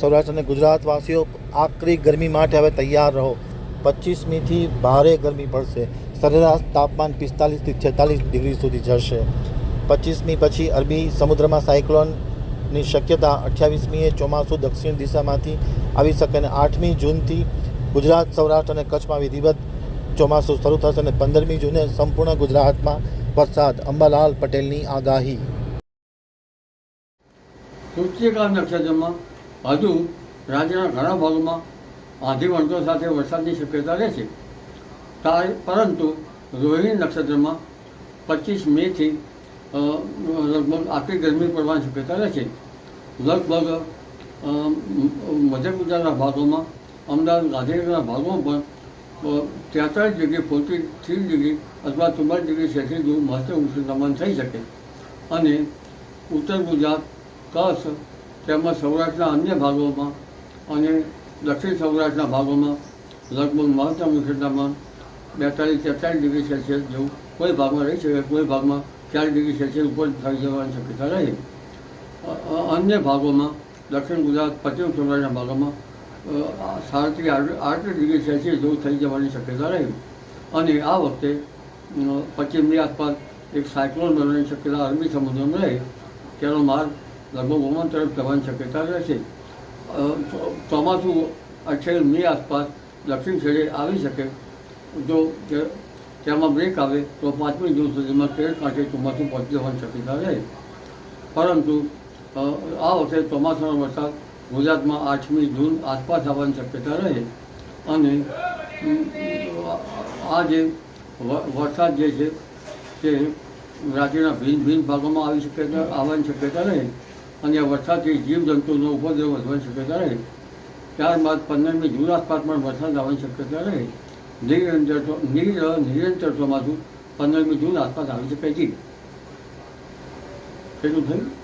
સૌરાષ્ટ્ર અને ગુજરાતવાસીઓ આકરી ગરમી માટે હવે તૈયાર રહો. પચીસમીથી ભારે ગરમી પડશે. સરેરાશ તાપમાન પિસ્તાલીસથી છેતાલીસ ડિગ્રી સુધી જશે. પચીસમી પછી અરબી સમુદ્રમાં સાયક્લોનની શક્યતા અઠ્યાવીસમીએ ચોમાસું દક્ષિણ દિશામાંથી આવી શકે અને આઠમી જૂનથી ગુજરાત, સૌરાષ્ટ્ર અને કચ્છમાં વિધિવત ચોમાસું શરૂ થશે અને પંદરમી જૂને સંપૂર્ણ ગુજરાતમાં વરસાદ. અંબાલાલ પટેલની આગાહી. સૂર્યકાંત નક્ષત્રમાં હજુ રાજ્યના ઘણા ભાગોમાં આંધી વંટો સાથે વરસાદની શક્યતા રહેશે પરંતુ રોહિણી નક્ષત્રમાં પચીસ મેથી લગભગ આટલી ગરમી પડવાની શક્યતા રહેશે લગભગ મધ્ય ગુજરાતના ભાગોમાં, અમદાવાદ ગાંધીનગરના ભાગોમાં પણ તેતાલીસ ડિગ્રી ફોર્ટી થ્રી ડિગ્રી અથવા ચુમ્માલીસ ડિગ્રી સેલ્સિયસ જેવું મહત્તમ ઉષ્ણતામાન થઈ શકે. અને ઉત્તર ગુજરાત કચ્છ તેમજ સૌરાષ્ટ્રના અન્ય ભાગોમાં અને દક્ષિણ સૌરાષ્ટ્રના ભાગોમાં લગભગ મહત્તમ ઉષ્ણતામાન બેતાલીસ તેતાલીસ ડિગ્રી સેલ્સિયસ જેવું કોઈ ભાગમાં રહી શકે, કોઈ ભાગમાં ચાર ડિગ્રી સેલ્સિયસ ઉપર થઈ જવાની શક્યતા રહે. અન્ય ભાગોમાં, દક્ષિણ ગુજરાત, પશ્ચિમ સૌરાષ્ટ્રના ભાગોમાં સાડત્રીસ, આઠ ડિગ્રી સેલ્સિયસ જેવું થઈ જવાની શક્યતા રહે. અને આ વખતે પશ્ચિમની આસપાસ એક સાયક્લોન બનવાની શક્યતા અરબી સમુદ્રમાં રહે, તેનો માર્ગ ઓમાન તરફ જવાની શક્યતા રહેશે ચોમાસું અઠ્યાવીસ મે આસપાસ દક્ષિણ છેડે આવી શકે. જો તેમાં બ્રેક આવે તો પાંચમી જૂન સુધીમાં તેર કાંઠે ચોમાસું પહોંચી જવાની શક્યતા રહે. પરંતુ આ વખતે ચોમાસાનો વરસાદ ગુજરાતમાં આઠમી જૂન આસપાસ આવવાની શક્યતા રહે. અને આ જે વરસાદ જે છે તે રાજ્યના ભિન્ન ભિન્ન ભાગોમાં આવી શક્યતા, આવવાની શક્યતા રહે. અને વરસાદથી જીવજંતુનો ઉપદ્રવ વધવાની શક્યતા રહે. ત્યારબાદ પંદરમી જૂન આસપાસ પણ વરસાદ આવવાની શક્યતા રહે. નિરંતર ચો- નિર નિરંતર પંદરમી જૂન આસપાસ આવી શકે છે. કેટલું થયું?